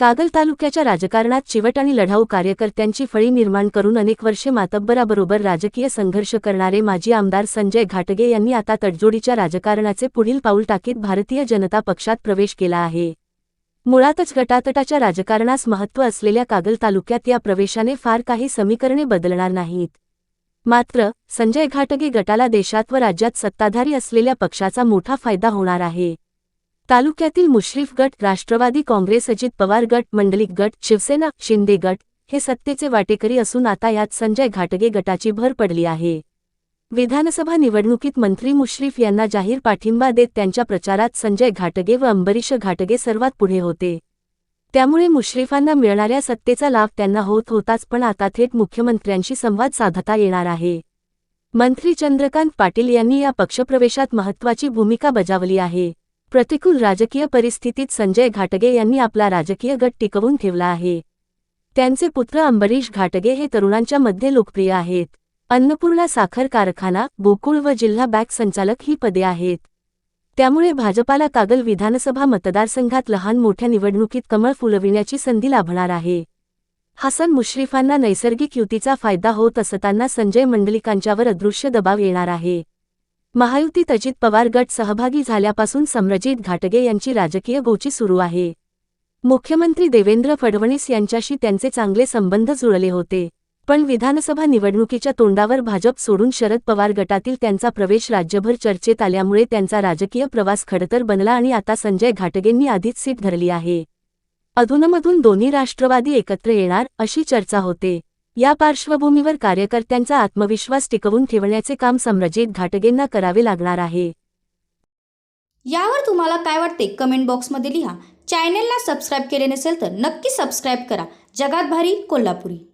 कागल तालुक्याच्या राजकारणात चिवट आणि लढाऊ कार्यकर्त्यांची फळी निर्माण करून अनेक वर्षे मातब्बराबरोबर राजकीय संघर्ष करणारे माजी आमदार संजय घाटगे यांनी आता तडजोडीच्या राजकारणाचे पुढील पाऊल टाकीत भारतीय जनता पक्षात प्रवेश केला आहे. मुळातच गटातटाच्या राजकारणास महत्त्व असलेल्या कागल तालुक्यात या प्रवेशाने फार काही समीकरणे बदलणार नाहीत. मात्र संजय घाटगे गटाला देशात व राज्यात सत्ताधारी असलेल्या पक्षाचा मोठा फायदा होणार आहे. तालुक्यातील मुश्रीफ गट राष्ट्रवादी काँग्रेस अजित पवार गट मंडलिक गट शिवसेना शिंदे गट हे सत्तेचे वाटेकरी असून आता यात संजय घाटगे गटाची भर पडली आहे. विधानसभा निवडणुकीत मंत्री मुश्रीफ यांना जाहीर पाठिंबा देत त्यांच्या प्रचारात संजय घाटगे व अंबरीश घाटगे सर्वात पुढे होते. त्यामुळे मुश्रीफांना मिळणाऱ्या सत्तेचा लाभ त्यांना होत होताच पण आता थेट मुख्यमंत्र्यांशी संवाद साधता येणार आहे. मंत्री चंद्रकांत पाटील यांनी या पक्षप्रवेशात महत्त्वाची भूमिका बजावली आहे. प्रतिकूल राजकीय परिस्थितीत संजय घाटगे यांनी आपला राजकीय गट टिकवून ठेवला आहे. त्यांचे पुत्र अंबरीश घाटगे हे तरुणांच्या मध्ये लोकप्रिय आहेत. अन्नपूर्णा साखर कारखाना गोकुळ व जिल्हा बँक संचालक ही पदे आहेत. त्यामुळे भाजपाला कागल विधानसभा मतदारसंघात लहान मोठ्या निवडणुकीत कमळ फुलविण्याची संधी लाभणार आहे. हसन मुश्रीफांना नैसर्गिक युतीचा फायदा होत असताना संजय मंडलिकांच्यावर अदृश्य दबाव येणार आहे. महायुतीत अजित पवार गट सहभागी झाल्यापासून सम्रजित घाटगे यांची राजकीय गोची सुरू आहे. मुख्यमंत्री देवेंद्र फडणवीस यांच्याशी त्यांचे चांगले संबंध जुळले होते. पण विधानसभा निवडणुकीच्या तोंडावर भाजप सोडून शरद पवार गटातील त्यांचा प्रवेश राज्यभर चर्चेत आल्यामुळे त्यांचा राजकीय प्रवास खडतर बनला आणि आता संजय घाटगेंनी आधीच सीट धरली आहे. अधूनमधून दोन्ही राष्ट्रवादी एकत्र येणार अशी चर्चा होते. या पार्श्वभूमीवर कार्यकर्त्यांचा आत्मविश्वास टिकवून ठेवण्याचे काम सम्रजित घाटगेंना करावे लागणार आहे. यावर तुम्हाला काय वाटते? कमेंट बॉक्समध्ये लिहा. चॅनेलला सबस्क्राईब केले नसेल तर नक्की सबस्क्राईब करा. जगात भारी कोल्हापुरी.